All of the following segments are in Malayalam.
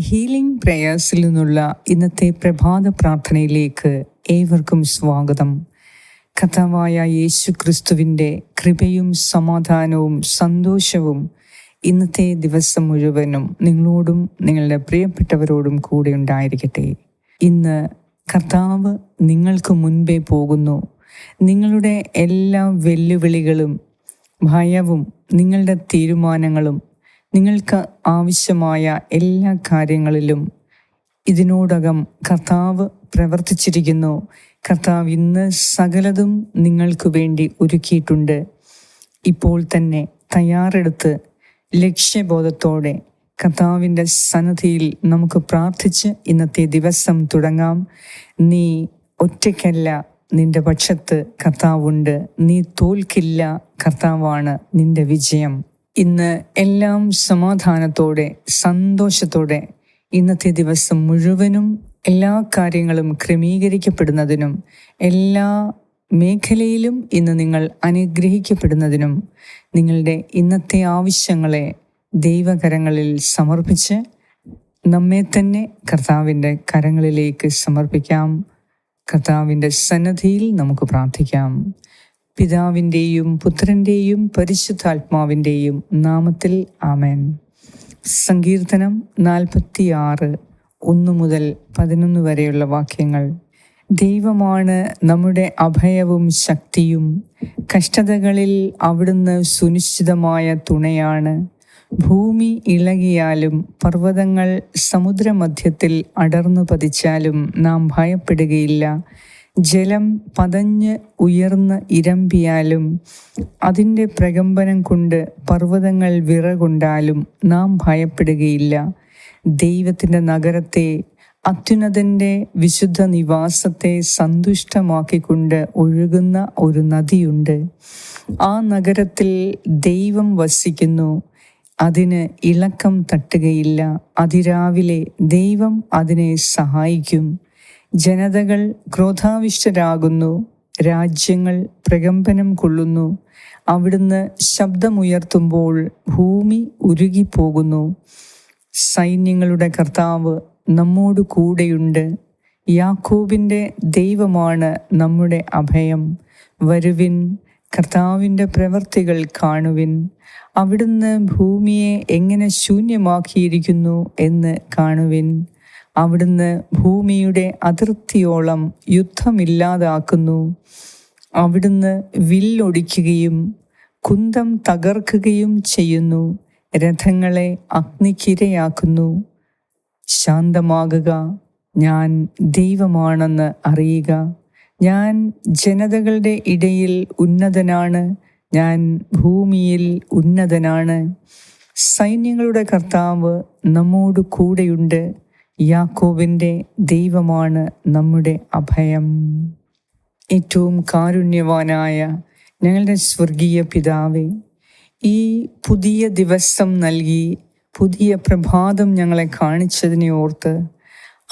ഹീലിംഗ് പ്രേയേഴ്സിൽ നിന്നുള്ള ഇന്നത്തെ പ്രഭാത പ്രാർത്ഥനയിലേക്ക് ഏവർക്കും സ്വാഗതം. കഥാവായ യേശു ക്രിസ്തുവിന്റെ കൃപയും സമാധാനവും സന്തോഷവും ഇന്നത്തെ ദിവസം മുഴുവനും നിങ്ങളോടും നിങ്ങളുടെ പ്രിയപ്പെട്ടവരോടും കൂടെ ഉണ്ടായിരിക്കട്ടെ. ഇന്ന് കർത്താവ് നിങ്ങൾക്ക് മുൻപേ പോകുന്നു. നിങ്ങളുടെ എല്ലാ വെല്ലുവിളികളും ഭയവും നിങ്ങളുടെ തീരുമാനങ്ങളും നിങ്ങൾക്ക് ആവശ്യമായ എല്ലാ കാര്യങ്ങളിലും ഇതിനോടകം കർത്താവ് പ്രവർത്തിച്ചിരിക്കുന്നു. കർത്താവ് ഇന്ന് സകലതും നിങ്ങൾക്ക് വേണ്ടി ഒരുക്കിയിട്ടുണ്ട്. ഇപ്പോൾ തന്നെ തയ്യാറെടുത്ത് ലക്ഷ്യബോധത്തോടെ കർത്താവിന്റെ സന്നദ്ധിയിൽ നമുക്ക് പ്രാർത്ഥിച്ച് ഇന്നത്തെ ദിവസം തുടങ്ങാം. നീ ഒറ്റയ്ക്കല്ല നിന്റെ പക്ഷത്ത് കർത്താവുണ്ട്. നീ തോൽക്കില്ല കർത്താവാണ് നിന്റെ വിജയം. ഇന്ന് എല്ലാം സമാധാനത്തോടെ സന്തോഷത്തോടെ ഇന്നത്തെ ദിവസം മുഴുവനും എല്ലാ കാര്യങ്ങളും ക്രമീകരിക്കപ്പെടുന്നതിനും എല്ലാ മേഖലയിലും ഇന്ന് നിങ്ങൾ അനുഗ്രഹിക്കപ്പെടുന്നതിനും നിങ്ങളുടെ ഇന്നത്തെ ആവശ്യങ്ങളെ ദൈവകരങ്ങളിൽ സമർപ്പിച്ച് നമ്മെ തന്നെ കർത്താവിന്റെ കരങ്ങളിലേക്ക് സമർപ്പിക്കാം. കർത്താവിന്റെ സന്നദ്ധിയിൽ നമുക്ക് പ്രാർത്ഥിക്കാം. പിതാവിന്റെയും പുത്രന്റെയും പരിശുദ്ധാത്മാവിന്റെയും നാമത്തിൽ ആമേൻ. സങ്കീർത്തനം നാൽപ്പത്തി ആറ് ഒന്ന് മുതൽ പതിനൊന്ന് വരെയുള്ള വാക്യങ്ങൾ. ദൈവമാണ് നമ്മുടെ അഭയവും ശക്തിയും കഷ്ടതകളിൽ അവിടുന്ന് സുനിശ്ചിതമായ തുണയാണ്. ഭൂമി ഇളകിയാലും പർവതങ്ങൾ സമുദ്രമധ്യത്തിൽ അടർന്നു പതിച്ചാലും നാം ഭയപ്പെടുകയില്ല. ജലം പതഞ്ഞ് ഉയർന്ന് ഇരമ്പിയാലും അതിന്റെ പ്രകമ്പനം കൊണ്ട് പർവതങ്ങൾ വിറകൊണ്ടാലും നാം ഭയപ്പെടുകയില്ല. ദൈവത്തിന്റെ നഗരത്തെ അത്യുന്നതന്റെ വിശുദ്ധ നിവാസത്തെ സന്തുഷ്ടമാക്കിക്കൊണ്ട് ഒഴുകുന്ന ഒരു നദിയുണ്ട്. ആ നഗരത്തിൽ ദൈവം വസിക്കുന്നു. അതിന് ഇളക്കം തട്ടുകയില്ല. അതിരാവിലെ ദൈവം അതിനെ സഹായിക്കും. ജനതകൾ ക്രോധാവിഷ്ടരാകുന്നു രാജ്യങ്ങൾ പ്രകമ്പനം കൊള്ളുന്നു. അവിടുന്ന് ശബ്ദമുയർത്തുമ്പോൾ ഭൂമി ഉരുകിപ്പോകുന്നു. സൈന്യങ്ങളുടെ കർത്താവ് നമ്മോട് കൂടെയുണ്ട്. യാക്കോബിന്റെ ദൈവമാണ് നമ്മുടെ അഭയം. വരുവിൻ കർത്താവിന്റെ പ്രവർത്തികൾ കാണുവിൻ. അവിടുന്ന് ഭൂമിയെ എങ്ങനെ ശൂന്യമാക്കിയിരിക്കുന്നു എന്ന് കാണുവിൻ. അവിടുന്ന് ഭൂമിയുടെ അതിർത്തിയോളം യുദ്ധമില്ലാതാക്കുന്നു. അവിടുന്ന് വില്ലൊടിക്കുകയും കുന്തം തകർക്കുകയും ചെയ്യുന്നു. രഥങ്ങളെ അഗ്നിക്കിരയാക്കുന്നു. ശാന്തമാകുക. ഞാൻ ദൈവമാണെന്ന് അറിയുക. ഞാൻ ജനതകളുടെ ഇടയിൽ ഉന്നതനാണ്. ഞാൻ ഭൂമിയിൽ ഉന്നതനാണ്. സൈന്യങ്ങളുടെ കർത്താവ് നമ്മോട് കൂടെയുണ്ട്. യാക്കോവിന്റെ ദൈവമാണ് നമ്മുടെ അഭയം. ഏറ്റവും കാരുണ്യവാനായ ഞങ്ങളുടെ സ്വർഗീയ പിതാവെ ഈ പുതിയ ദിവസം നൽകി പുതിയ പ്രഭാതം ഞങ്ങളെ കാണിച്ചതിനെ ഓർത്ത്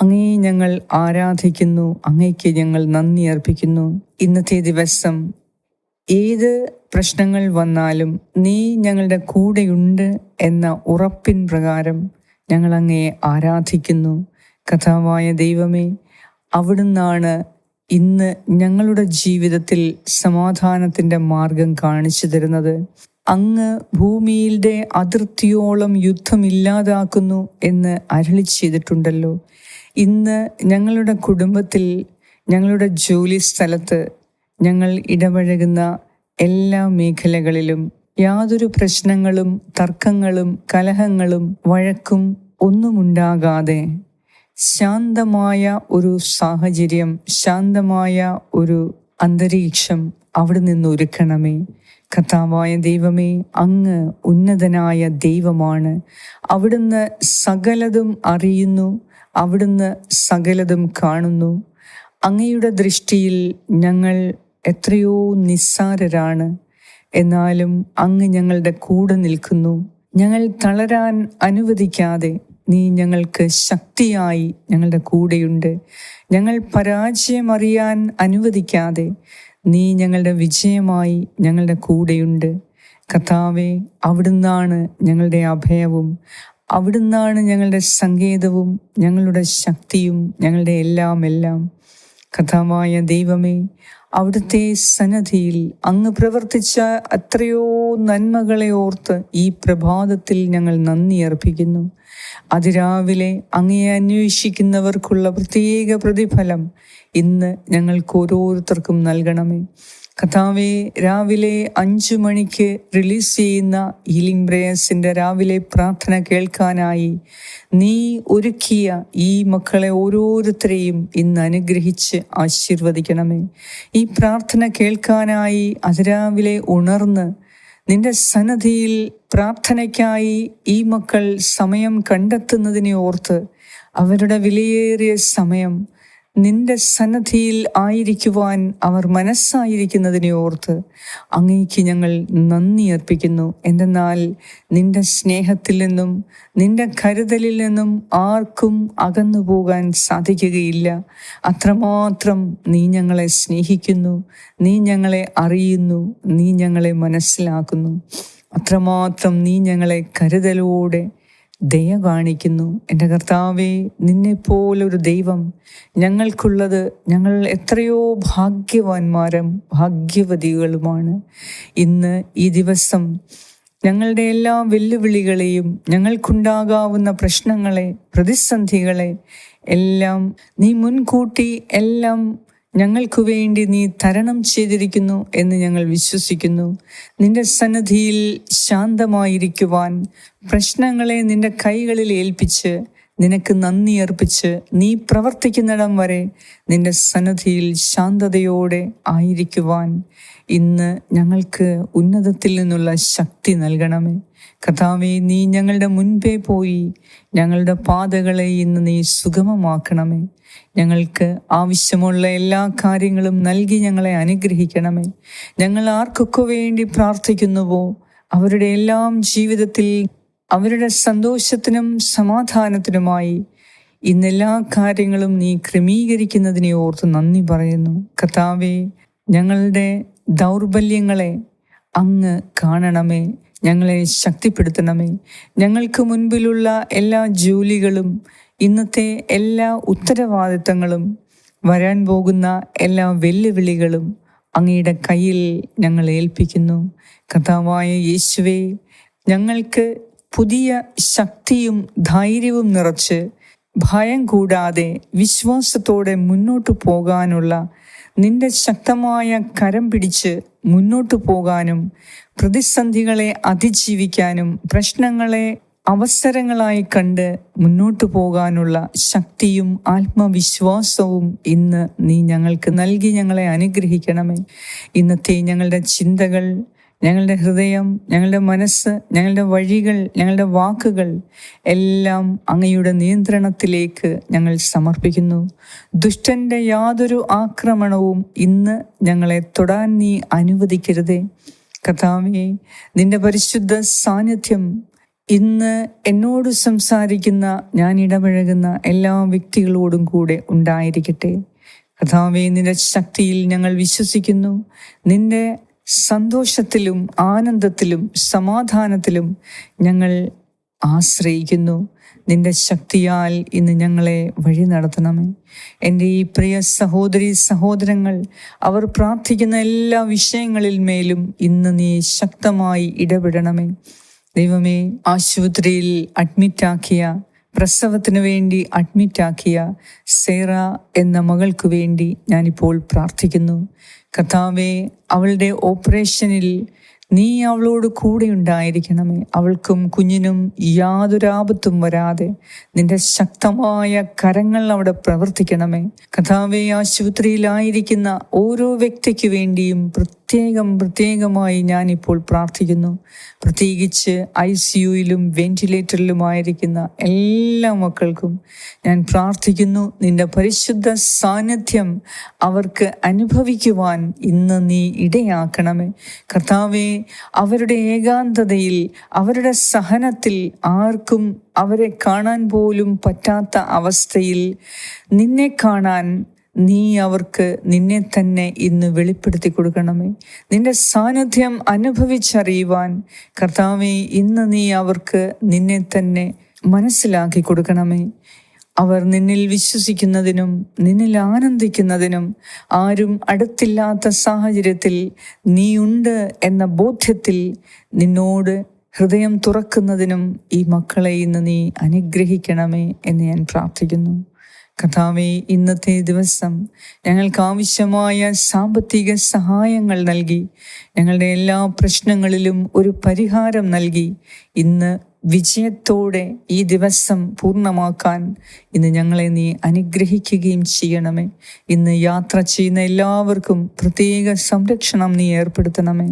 അങ്ങേ ഞങ്ങൾ ആരാധിക്കുന്നു അങ്ങേക്ക് ഞങ്ങൾ നന്ദി അർപ്പിക്കുന്നു. ഇന്നത്തെ ദിവസം ഏത് പ്രശ്നങ്ങൾ വന്നാലും നീ ഞങ്ങളുടെ കൂടെയുണ്ട് എന്ന ഉറപ്പിൻ പ്രകാരം ഞങ്ങൾ അങ്ങയെ ആരാധിക്കുന്നു. കഥാവായ ദൈവമേ അവിടുന്നാണ് ഇന്ന് ഞങ്ങളുടെ ജീവിതത്തിൽ സമാധാനത്തിന്റെ മാർഗം കാണിച്ചു തരുന്നത്. അങ്ങ് ഭൂമിയിലെ അതിർത്തിയോളം യുദ്ധമില്ലാതാക്കുന്നു എന്ന് അരളി ചെയ്തിട്ടുണ്ടല്ലോ. ഇന്ന് ഞങ്ങളുടെ കുടുംബത്തിൽ ഞങ്ങളുടെ ജോലി സ്ഥലത്ത് ഞങ്ങൾ ഇടപഴകുന്ന എല്ലാ മേഖലകളിലും യാതൊരു പ്രശ്നങ്ങളും തർക്കങ്ങളും കലഹങ്ങളും വഴക്കും ഒന്നുമുണ്ടാകാതെ ശാന്തമായ ഒരു സാഹചര്യം ശാന്തമായ ഒരു അന്തരീക്ഷം അവിടെ നിന്ന് ഒരുക്കണമേ. കഥാവായ ദൈവമേ അങ്ങ് ഉന്നതനായ ദൈവമാണ്. അവിടുന്ന് സകലതും അറിയുന്നു അവിടുന്ന് സകലതും കാണുന്നു. അങ്ങയുടെ ദൃഷ്ടിയിൽ ഞങ്ങൾ എത്രയോ നിസ്സാരരാണ്. എന്നാലും അങ്ങ് ഞങ്ങളുടെ കൂടെ നിൽക്കുന്നു. ഞങ്ങൾ തളരാൻ അനുവദിക്കാതെ നീ ഞങ്ങൾക്ക് ശക്തിയായി ഞങ്ങളുടെ കൂടെയുണ്ട്. ഞങ്ങൾ പരാജയമറിയാൻ അനുവദിക്കാതെ നീ ഞങ്ങളുടെ വിജയമായി ഞങ്ങളുടെ കൂടെയുണ്ട്. കഥാവെ അവിടുന്നാണ് ഞങ്ങളുടെ അഭയവും. അവിടുന്നാണ് ഞങ്ങളുടെ സങ്കേതവും. ഞങ്ങളുടെ ശക്തിയും ഞങ്ങളുടെ എല്ലാം എല്ലാം കഥാവായ ദൈവമേ അവിടുത്തെ സന്നദ്ധിയിൽ അങ്ങ് പ്രവർത്തിച്ച അത്രയോ നന്മകളെ ഓർത്ത് ഈ പ്രഭാതത്തിൽ ഞങ്ങൾ നന്ദി അർപ്പിക്കുന്നു. അതിരാവിലെ അങ്ങയെ അന്വേഷിക്കുന്നവർക്കുള്ള പ്രത്യേക പ്രതിഫലം ഇന്ന് ഞങ്ങൾക്ക് ഓരോരുത്തർക്കും നൽകണമേ. കഥാവെ രാവിലെ അഞ്ചു മണിക്ക് റിലീസ് ചെയ്യുന്ന ഹീലിംഗ് ബ്രേയേഴ്സിന്റെ രാവിലെ പ്രാർത്ഥന കേൾക്കാനായി നീ ഒരുക്കിയ ഈ മക്കളെ ഓരോരുത്തരെയും ഇന്ന് അനുഗ്രഹിച്ച് ആശീർവദിക്കണമേ. ഈ പ്രാർത്ഥന കേൾക്കാനായി അതിരാവിലെ ഉണർന്ന് നിന്റെ സന്നദ്ധിയിൽ പ്രാർത്ഥനയ്ക്കായി ഈ മക്കൾ സമയം കണ്ടെത്തുന്നതിനെ ഓർത്ത് അവരുടെ വിലയേറിയ സമയം നിന്റെ സന്നദ്ധിയിൽ ആയിരിക്കുവാൻ അവർ മനസ്സായിരിക്കുന്നതിനെ ഓർത്ത് അങ്ങേക്ക് ഞങ്ങൾ നന്ദി അർപ്പിക്കുന്നു. എന്തെന്നാൽ നിന്റെ സ്നേഹത്തിൽ നിന്നും നിന്റെ കരുതലിൽ നിന്നും ആർക്കും അകന്നു പോകാൻ സാധിക്കുകയില്ല. അത്രമാത്രം നീ ഞങ്ങളെ സ്നേഹിക്കുന്നു നീ ഞങ്ങളെ അറിയുന്നു നീ ഞങ്ങളെ മനസ്സിലാക്കുന്നു. അത്രമാത്രം നീ ഞങ്ങളെ കരുതലോടെ ദയ കാണിക്കുന്നു. എന്റെ കർത്താവെ നിന്നെപ്പോലൊരു ദൈവം ഞങ്ങൾക്കുള്ളത് ഞങ്ങൾ എത്രയോ ഭാഗ്യവാന്മാരും ഭാഗ്യവതികളുമാണ്. ഇന്ന് ഈ ദിവസം ഞങ്ങളുടെ എല്ലാ വെല്ലുവിളികളെയും ഞങ്ങൾക്കുണ്ടാകാവുന്ന പ്രശ്നങ്ങളെ പ്രതിസന്ധികളെ എല്ലാം നീ മുൻകൂട്ടി എല്ലാം ഞങ്ങൾക്ക് വേണ്ടി നീ തരണം ചെയ്തിരിക്കുന്നു എന്ന് ഞങ്ങൾ വിശ്വസിക്കുന്നു. നിന്റെ സന്നദ്ധിയിൽ ശാന്തമായിരിക്കുവാൻ പ്രശ്നങ്ങളെ നിന്റെ കൈകളിൽ ഏൽപ്പിച്ച് നിനക്ക് നന്ദി അർപ്പിച്ച് നീ പ്രവർത്തിക്കുന്നിടം വരെ നിന്റെ സന്നദ്ധിയിൽ ശാന്തതയോടെ ആയിരിക്കുവാൻ ഇന്ന് ഞങ്ങൾക്ക് ഉന്നതത്തിൽ നിന്നുള്ള ശക്തി നൽകണമേ. കഥാവെ നീ ഞങ്ങളുടെ മുൻപേ പോയി ഞങ്ങളുടെ പാതകളെ ഇന്ന് നീ സുഗമമാക്കണമേ. ഞങ്ങൾക്ക് ആവശ്യമുള്ള എല്ലാ കാര്യങ്ങളും നൽകി ഞങ്ങളെ അനുഗ്രഹിക്കണമേ. ഞങ്ങൾ ആർക്കൊക്കെ വേണ്ടി പ്രാർത്ഥിക്കുന്നുവോ അവരുടെ എല്ലാം ജീവിതത്തിൽ അവരുടെ സന്തോഷത്തിനും സമാധാനത്തിനുമായി ഇന്നെല്ലാ കാര്യങ്ങളും നീ ക്രമീകരിക്കുന്നതിനെ ഓർത്ത് നന്ദി പറയുന്നു. കർത്താവെ ഞങ്ങളുടെ ദൗർബല്യങ്ങളെ അങ്ങ് കാണണമേ ഞങ്ങളെ ശക്തിപ്പെടുത്തണമേ. ഞങ്ങൾക്ക് മുൻപിലുള്ള എല്ലാ ജോലികളും ഇന്നത്തെ എല്ലാ ഉത്തരവാദിത്തങ്ങളും വരാൻ പോകുന്ന എല്ലാ വെല്ലുവിളികളും അങ്ങയുടെ കയ്യിൽ ഞങ്ങൾ ഏൽപ്പിക്കുന്നു. കഥാവായ യേശുവേ ഞങ്ങൾക്ക് പുതിയ ശക്തിയും ധൈര്യവും നിറച്ച് ഭയം കൂടാതെ വിശ്വാസത്തോടെ മുന്നോട്ടു പോകാനുള്ള നിന്റെ ശക്തമായ കരം പിടിച്ച് മുന്നോട്ടു പോകാനും പ്രതിസന്ധികളെ അതിജീവിക്കാനും പ്രശ്നങ്ങളെ അവസരങ്ങളായി കണ്ട് മുന്നോട്ടു പോകാനുള്ള ശക്തിയും ആത്മവിശ്വാസവും ഇന്ന് നീ ഞങ്ങൾക്ക് നൽകി ഞങ്ങളെ അനുഗ്രഹിക്കണമേ. ഇന്നത്തെ ഞങ്ങളുടെ ചിന്തകൾ ഞങ്ങളുടെ ഹൃദയം ഞങ്ങളുടെ മനസ്സ് ഞങ്ങളുടെ വഴികൾ ഞങ്ങളുടെ വാക്കുകൾ എല്ലാം അങ്ങയുടെ നിയന്ത്രണത്തിലേക്ക് ഞങ്ങൾ സമർപ്പിക്കുന്നു. ദുഷ്ടന്റെ യാതൊരു ആക്രമണവും ഇന്ന് ഞങ്ങളെ തൊടാൻ നീ അനുവദിക്കരുതേ. കഥാവേ നിന്റെ പരിശുദ്ധ സാന്നിധ്യം ഇന്ന് എന്നോട് സംസാരിക്കുന്ന ഞാൻ ഇടപഴകുന്ന എല്ലാ വ്യക്തികളോടും കൂടെ ഉണ്ടായിരിക്കട്ടെ. കഥാവേ നിന്റെ ശക്തിയിൽ ഞങ്ങൾ വിശ്വസിക്കുന്നു. നിന്റെ സന്തോഷത്തിലും ആനന്ദത്തിലും സമാധാനത്തിലും ഞങ്ങൾ ആശ്രയിക്കുന്നു. നിന്റെ ശക്തിയാൽ ഇന്ന് ഞങ്ങളെ വഴി നടത്തണമേ. എന്റെ ഈ പ്രിയ സഹോദരി സഹോദരങ്ങൾ അവർ പ്രാർത്ഥിക്കുന്ന എല്ലാ വിഷയങ്ങളിൽ മേലും ഇന്ന് നീ ശക്തമായി ഇടപെടണമേ. ദൈവമേ ആശുപത്രിയിൽ അഡ്മിറ്റാക്കിയ പ്രസവത്തിന് വേണ്ടി അഡ്മിറ്റാക്കിയ സേറ എന്ന മകൾക്ക് വേണ്ടി ഞാനിപ്പോൾ പ്രാർത്ഥിക്കുന്നു. കഥാവെ അവളുടെ ഓപ്പറേഷനിൽ നീ അവളോട് കൂടെ ഉണ്ടായിരിക്കണമേ. അവൾക്കും കുഞ്ഞിനും യാതൊരു ആപത്തും വരാതെ നിന്റെ ശക്തമായ കരങ്ങൾ അവിടെ പ്രവർത്തിക്കണമേ. കഥാവെ ആശുപത്രിയിലായിരിക്കുന്ന ഓരോ വ്യക്തിക്ക് വേണ്ടിയും പ്രത്യേകം പ്രത്യേകമായി ഞാനിപ്പോൾ പ്രാർത്ഥിക്കുന്നു. പ്രത്യേകിച്ച് ഐ സി യുയിലും വെന്റിലേറ്ററിലുമായിരിക്കുന്ന എല്ലാ മക്കൾക്കും ഞാൻ പ്രാർത്ഥിക്കുന്നു. നിന്റെ പരിശുദ്ധ സാന്നിധ്യം അവർക്ക് അനുഭവിക്കുവാൻ ഇന്ന് നീ ഇടയാക്കണമേ. കർത്താവെ അവരുടെ ഏകാന്തതയിൽ അവരുടെ സഹനത്തിൽ ആർക്കും അവരെ കാണാൻ പോലും പറ്റാത്ത അവസ്ഥയിൽ നിന്നെ കാണാൻ നീ അവർക്ക് നിന്നെ തന്നെ ഇന്ന് വെളിപ്പെടുത്തി കൊടുക്കണമേ. നിന്റെ സാന്നിധ്യം അനുഭവിച്ചറിയുവാൻ കർത്താവെ ഇന്ന് നീ അവർക്ക് നിന്നെ തന്നെ മനസ്സിലാക്കി കൊടുക്കണമേ. അവർ നിന്നിൽ വിശ്വസിക്കുന്നതിനും നിന്നിൽ ആനന്ദിക്കുന്നതിനും ആരും അടുത്തില്ലാത്ത സാഹചര്യത്തിൽ നീയുണ്ട് എന്ന ബോധ്യത്തിൽ നിന്നോട് ഹൃദയം തുറക്കുന്നതിനും ഈ മക്കളെ ഇന്ന് നീ അനുഗ്രഹിക്കണമേ എന്ന് ഞാൻ പ്രാർത്ഥിക്കുന്നു. കഥാവെ ഇന്നത്തെ ദിവസം ഞങ്ങൾക്ക് ആവശ്യമായ സാമ്പത്തിക സഹായങ്ങൾ നൽകി. ഞങ്ങളുടെ എല്ലാ പ്രശ്നങ്ങളിലും ഒരു പരിഹാരം നൽകി. ഇന്ന് വിജയത്തോടെ ഈ ദിവസം പൂർണമാക്കാൻ ഇന്ന് ഞങ്ങളെ നീ അനുഗ്രഹിക്കുകയും ചെയ്യണമേ. ഇന്ന് യാത്ര ചെയ്യുന്ന എല്ലാവർക്കും പ്രത്യേക സംരക്ഷണം നീ ഏർപ്പെടുത്തണമേ.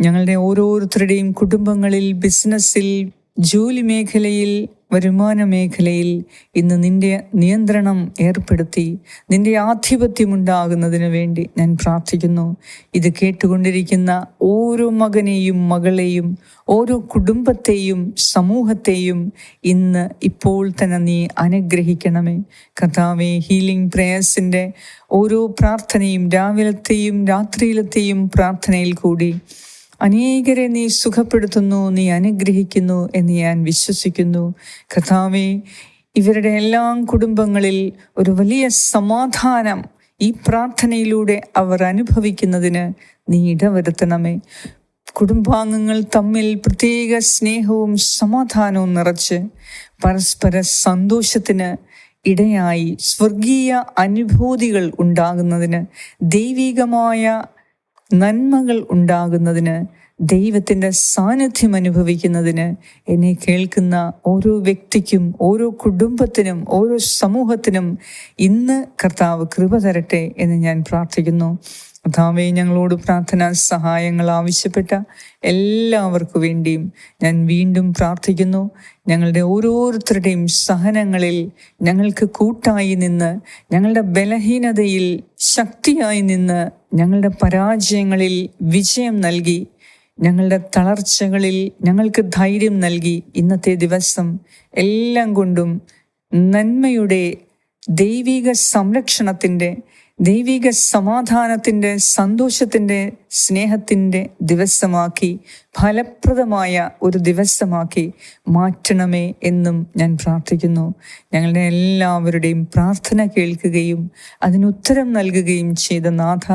ഞങ്ങളുടെ ഓരോരുത്തരുടെയും കുടുംബങ്ങളിൽ ബിസിനസ്സിൽ ജോലി മേഖലയിൽ വരുമാന മേഖലയിൽ ഇന്ന് നിന്റെ നിയന്ത്രണം ഏർപ്പെടുത്തി നിന്റെ ആധിപത്യമുണ്ടാകുന്നതിന് വേണ്ടി ഞാൻ പ്രാർത്ഥിക്കുന്നു. ഇത് കേട്ടുകൊണ്ടിരിക്കുന്ന ഓരോ മകനെയും മകളെയും ഓരോ കുടുംബത്തെയും സമൂഹത്തെയും ഇന്ന് ഇപ്പോൾ തന്നെ നീ അനുഗ്രഹിക്കണമേ. കഥാവെ ഹീലിംഗ് പ്രേയേഴ്സിന്റെ ഓരോ പ്രാർത്ഥനയും രാവിലത്തെയും രാത്രിയിലത്തെയും പ്രാർത്ഥനയിൽ കൂടി അനേകരെ നീ സുഖപ്പെടുത്തുന്നു നീ അനുഗ്രഹിക്കുന്നു എന്ന് ഞാൻ വിശ്വസിക്കുന്നു. കഥാവെ ഇവരുടെ എല്ലാം കുടുംബങ്ങളിൽ ഒരു വലിയ സമാധാനം ഈ പ്രാർത്ഥനയിലൂടെ അവർ അനുഭവിക്കുന്നതിന് നീ ഇടവരുത്തണമേ. കുടുംബാംഗങ്ങൾ തമ്മിൽ പ്രത്യേക സ്നേഹവും സമാധാനവും നിറച്ച് പരസ്പര സന്തോഷത്തിന് ഇടയായി സ്വർഗീയ അനുഭൂതികൾ ഉണ്ടാകുന്നതിന് ദൈവികമായ നന്മകൾ ഉണ്ടാകുന്നതിന് ദൈവത്തിന്റെ സാന്നിധ്യം അനുഭവിക്കുന്നതിന് എന്നെ കേൾക്കുന്ന ഓരോ വ്യക്തിക്കും ഓരോ കുടുംബത്തിനും ഓരോ സമൂഹത്തിനും ഇന്ന് കർത്താവ് കൃപ തരട്ടെ എന്ന് ഞാൻ പ്രാർത്ഥിക്കുന്നു. കർത്താവെ ഞങ്ങളോട് പ്രാർത്ഥന സഹായങ്ങൾ ആവശ്യപ്പെട്ട എല്ലാവർക്കു വേണ്ടിയും ഞാൻ വീണ്ടും പ്രാർത്ഥിക്കുന്നു. ഞങ്ങളുടെ ഓരോരുത്തരുടെയും സഹനങ്ങളിൽ ഞങ്ങൾക്ക് കൂട്ടായി നിന്ന് ഞങ്ങളുടെ ബലഹീനതയിൽ ശക്തിയായി നിന്ന് ഞങ്ങളുടെ പരാജയങ്ങളിൽ വിജയം നൽകി ഞങ്ങളുടെ തളർച്ചകളിൽ ഞങ്ങൾക്ക് ധൈര്യം നൽകി ഇന്നത്തെ ദിവസം എല്ലാം കൊണ്ടും നന്മയുടെ ദൈവിക സംരക്ഷണത്തിന്റെ ദൈവിക സമാധാനത്തിന്റെ സന്തോഷത്തിന്റെ സ്നേഹത്തിന്റെ ദിവസമാക്കി ഫലപ്രദമായ ഒരു ദിവസമാക്കി മാറ്റണമേ എന്നും ഞാൻ പ്രാർത്ഥിക്കുന്നു. ഞങ്ങളുടെ എല്ലാവരുടെയും പ്രാർത്ഥന കേൾക്കുകയും അതിനുത്തരം നൽകുകയും ചെയ്ത നാഥ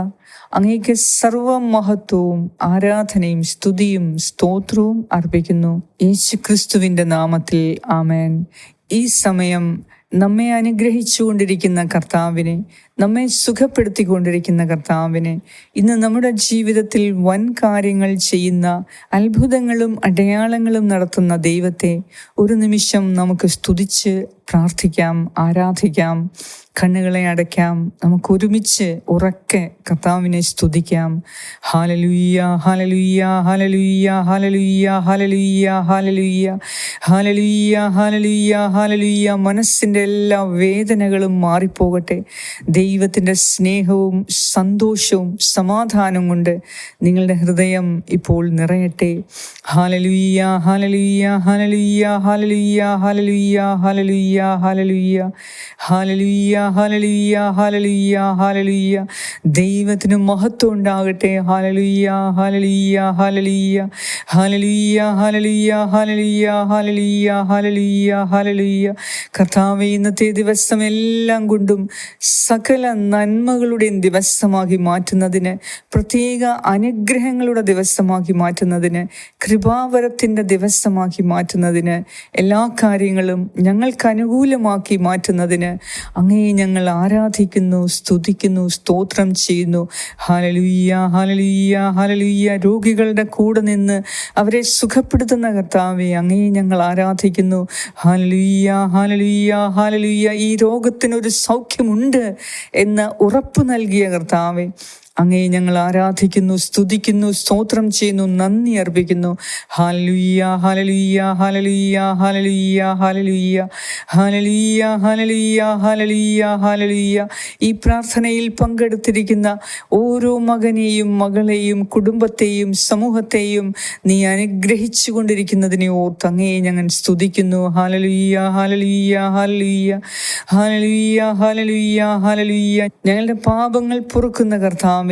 അങ്ങേക്ക് സർവമഹത്വവും ആരാധനയും സ്തുതിയും സ്തോത്രവും അർപ്പിക്കുന്നു. യേശു ക്രിസ്തുവിന്റെ നാമത്തിൽ ആമേൻ. ഈ സമയം നമ്മെ അനുഗ്രഹിച്ചുകൊണ്ടിരിക്കുന്ന കർത്താവിനെ നമ്മെ സുഖപ്പെടുത്തിക്കൊണ്ടിരിക്കുന്ന കർത്താവിനെ ഇന്ന് നമ്മുടെ ജീവിതത്തിൽ വൻ കാര്യങ്ങൾ ചെയ്യുന്ന അത്ഭുതങ്ങളും അടയാളങ്ങളും നടത്തുന്ന ദൈവത്തെ ഒരു നിമിഷം നമുക്ക് സ്തുതിച്ച് പ്രാർത്ഥിക്കാം ആരാധിക്കാം കണ്ണുകളെ അടയ്ക്കാം നമുക്ക് ഒരുമിച്ച് ഉറക്കെ കർത്താവിനെ സ്തുതിക്കാം. ഹാലലുയ്യ hallelujah hallelujah hallelujah hallelujah hallelujah hallelujah hallelujah ഹാലലുയ്യ മനസ്സിന്റെ എല്ലാ വേദനകളും മാറിപ്പോകട്ടെ. ദൈവത്തിന്റെ സ്നേഹവും സന്തോഷവും സമാധാനവും കൊണ്ട് നിങ്ങളുടെ ഹൃദയം ഇപ്പോൾ നിറയട്ടെ ഹാലലുയ്യ hallelujah hallelujah hallelujah hallelujah hallelujah hallelujah hallelujah hallelujah hallelujah ഹാലലുയ്യ ദൈവത്തിന് മഹത്വം ഉണ്ടാകട്ടെ ഹാലലുയ്യ hallelujah hallelujah hallelujah hallelujah hallelujah hallelujah hallelujah ഹാലലുയ്യ കർത്താവ് ഇന്നത്തെ ദിവസം എല്ലാം കൊണ്ടും സകല നന്മകളുടെയും ദിവസമാക്കി മാറ്റുന്നതിന് പ്രത്യേക അനുഗ്രഹങ്ങളുടെ ദിവസമാക്കി മാറ്റുന്നതിന് കൃപാവരത്തിന്റെ ദിവസമാക്കി മാറ്റുന്നതിന് എല്ലാ കാര്യങ്ങളും ഞങ്ങൾക്ക് അനുകൂലമാക്കി മാറ്റുന്നതിന് അങ്ങേ ഞങ്ങൾ ആരാധിക്കുന്നു സ്തുതിക്കുന്നു സ്തോത്രം ചെയ്യുന്നു. ഹാലലുയ്യ ഹാലലുയ്യ ഹാലലുയ്യ രോഗികളുടെ കൂടെ നിന്ന് അവരെ സുഖപ്പെടുത്തുന്ന കർത്താവെ അങ്ങേ ഞങ്ങൾ ആരാധിക്കുന്നു. ഹാലലുയ്യ ഹാലലുയ്യ ഹാലലുയ്യ ഈ രോഗത്തിനൊരു സൗഖ്യമുണ്ട് എന്ന് ഉറപ്പ് നൽകിയ കർത്താവെ. അങ്ങേ ഞങ്ങൾ ആരാധിക്കുന്നു സ്തുതിക്കുന്നു സ്തോത്രം ചെയ്യുന്നു നന്ദി അർപ്പിക്കുന്നു ഹാലലുയ്യ hallelujah hallelujah hallelujah hallelujah hallelujah hallelujah hallelujah ഹാലലുയ്യ ഈ പ്രാർത്ഥനയിൽ പങ്കെടുത്തിരിക്കുന്ന ഓരോ മകനെയും മകളെയും കുടുംബത്തെയും സമൂഹത്തെയും നീ അനുഗ്രഹിച്ചു കൊണ്ടിരിക്കുന്നതിനെ ഓർത്ത് അങ്ങേ ഞങ്ങൾ സ്തുതിക്കുന്നു ഹാലലുയ്യ ഹാലലുയ്യ ഹാലലുയ്യ ഹാലലുയ്യ ഹാലലുയ്യ ഹാലലുയ്യ ഞങ്ങളുടെ പാപങ്ങൾ പൊറുക്കുന്ന കർത്താവേ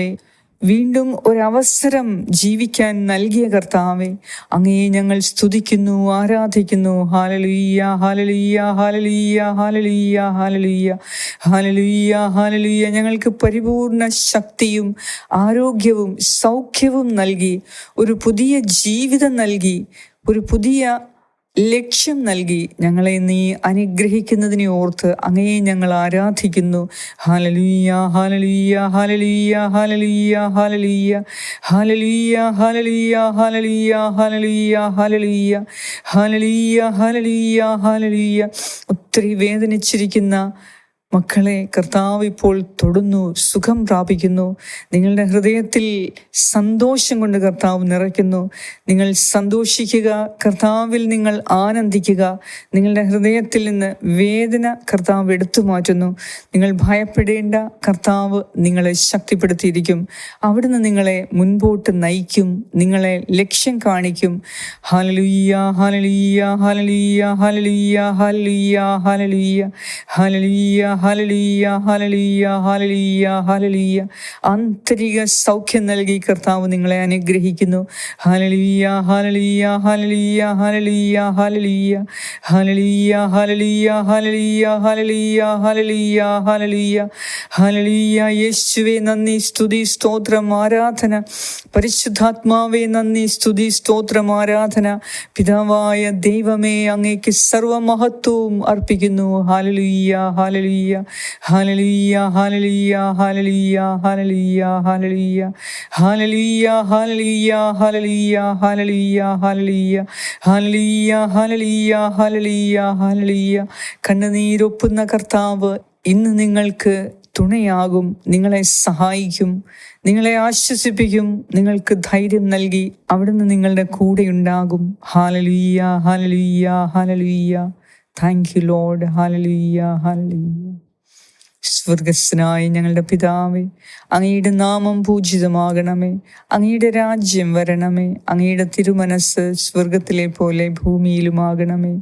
വീണ്ടും ഒരവസരം ജീവിക്കാൻ നൽകിയ കർത്താവെ അങ്ങയെ ഞങ്ങൾ സ്തുതിക്കുന്നു ആരാധിക്കുന്നു. ഹാലലുയ്യ hallelujah hallelujah hallelujah hallelujah hallelujah ഹാലലുയ്യ ഞങ്ങൾക്ക് പരിപൂർണ ശക്തിയും ആരോഗ്യവും സൗഖ്യവും നൽകി ഒരു പുതിയ ജീവിതം നൽകി ഒരു പുതിയ ലക്ഷ്യം നൽകി ഞങ്ങളെ നീ അനുഗ്രഹിക്കുന്നതിനെ ഓർത്ത് അങ്ങയെ ഞങ്ങൾ ആരാധിക്കുന്നു ഹാലലുയ്യ hallelujah hallelujah hallelujah hallelujah hallelujah hallelujah hallelujah hallelujah hallelujah hallelujah hallelujah ഹാലലുയ്യ ഒത്തിരി വേദനിച്ചിരിക്കുന്ന മക്കളെ കർത്താവ് ഇപ്പോൾ തൊടുന്നു സുഖം പ്രാപിക്കുന്നു. നിങ്ങളുടെ ഹൃദയത്തിൽ സന്തോഷം കൊണ്ട് കർത്താവ് നിറയ്ക്കുന്നു. നിങ്ങൾ സന്തോഷിക്കുക കർത്താവിൽ നിങ്ങൾ ആനന്ദിക്കുക. നിങ്ങളുടെ ഹൃദയത്തിൽ നിന്ന് വേദന കർത്താവ് എടുത്തു മാറ്റുന്നു. നിങ്ങൾ ഭയപ്പെടേണ്ട കർത്താവ് നിങ്ങളെ ശക്തിപ്പെടുത്തിയിരിക്കും. അവിടുന്ന് നിങ്ങളെ മുൻപോട്ട് നയിക്കും നിങ്ങളെ ലക്ഷ്യം കാണിക്കും. ഹാലലുയ്യ hallelujah hallelujah hallelujah hallelujah hallelujah hallelujah ഹാലലുയ്യ ഹലലീയ ഹലലീയ ഹലലീയ ആന്തരിക സൗഖ്യം നൽകി കർത്താവ് നിങ്ങളെ അനുഗ്രഹിക്കുന്നു. ഹലലീയ ഹലലീയ ഹലലീയ ഹലലീയ ഹലലീയ ഹലലീയ ഹലലീയ ഹലലീയ ഹലലീയ ഹലലീയ ഹലലീയ ഹലലീയ യേശുവെ നന്ദി സ്തുതി സ്തോത്രം ആരാധന. പരിശുദ്ധാത്മാവെ നന്ദി സ്തുതി സ്തോത്രം ആരാധന. പിതാവായ ദൈവമേ അങ്ങേക്ക് സർവമഹത്വവും അർപ്പിക്കുന്നു. ഹാലലുയ്യ ഹാലലുയ്യ ഹലലിയ ഹലലിയ ഹലലിയ ഹലലിയ ഹലലിയ ഹലലിയ ഹലലിയ ഹലലിയ ഹലലിയ ഹലലിയ ഹലലിയ ഹലലിയ ഹലലിയ ഹലലിയ കണ്ണുനീരൊപ്പുന്ന കർത്താവ് ഇന്ന് നിങ്ങൾക്ക് തുണയാകും നിങ്ങളെ സഹായിക്കും നിങ്ങളെ ആശ്വസിപ്പിക്കും നിങ്ങൾക്ക് ധൈര്യം നൽകി അവിടുന്ന് നിങ്ങളുടെ കൂടെയുണ്ടാകും hallelujah hallelujah hallelujah thank you load ഹാലലുയ്യ ഹാലലുയ്യ സ്വർഗസ്നായ ഞങ്ങളുടെ പിതാവേ അങ്ങയുടെ നാമം പൂജിതമാകണമേ. അങ്ങയുടെ രാജ്യം വരണമേ. അങ്ങയുടെ തിരുമനസ് സ്വർഗത്തിലെ പോലെ ഭൂമിയിലുമാകണമേ.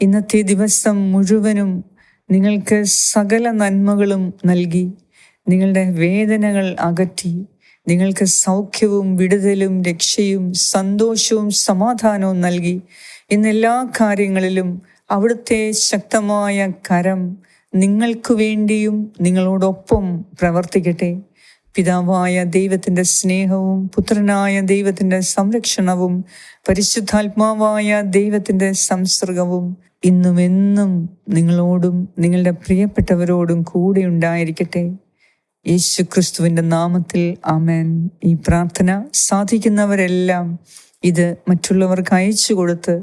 ഇന്നത്തെ ദിവസം മുഴുവനും നിങ്ങൾക്ക് സകല നന്മകളും നൽകി നിങ്ങളുടെ വേദനകൾ അകറ്റി നിങ്ങൾക്ക് സൗഖ്യവും വിടുതലും രക്ഷയും സന്തോഷവും സമാധാനവും നൽകി. ഇന്നെല്ലാ കാര്യങ്ങളിലും അവിടുത്തെ ശക്തമായ കരം നിങ്ങൾക്ക് വേണ്ടിയും നിങ്ങളോടൊപ്പം പ്രവർത്തിക്കട്ടെ. പിതാവായ ദൈവത്തിന്റെ സ്നേഹവും പുത്രനായ ദൈവത്തിന്റെ സംരക്ഷണവും പരിശുദ്ധാത്മാവായ ദൈവത്തിന്റെ സംസർഗവും ഇന്നും എന്നും നിങ്ങളോടും നിങ്ങളുടെ പ്രിയപ്പെട്ടവരോടും കൂടെ ഉണ്ടായിരിക്കട്ടെ. യേശു ക്രിസ്തുവിന്റെ നാമത്തിൽ ആമേൻ. ഈ പ്രാർത്ഥന സാധിക്കുന്നവരെല്ലാം ഇത് മറ്റുള്ളവർക്ക് അയച്ചു കൊടുത്ത്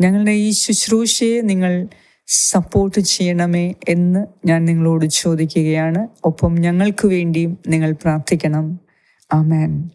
ഞങ്ങളുടെ ഈ ശുശ്രൂഷയെ നിങ്ങൾ സപ്പോർട്ട് ചെയ്യണമേ എന്ന് ഞാൻ നിങ്ങളോട് ചോദിക്കുകയാണ്. ഒപ്പം ഞങ്ങൾക്ക് വേണ്ടിയും നിങ്ങൾ പ്രാർത്ഥിക്കണം. ആമേൻ.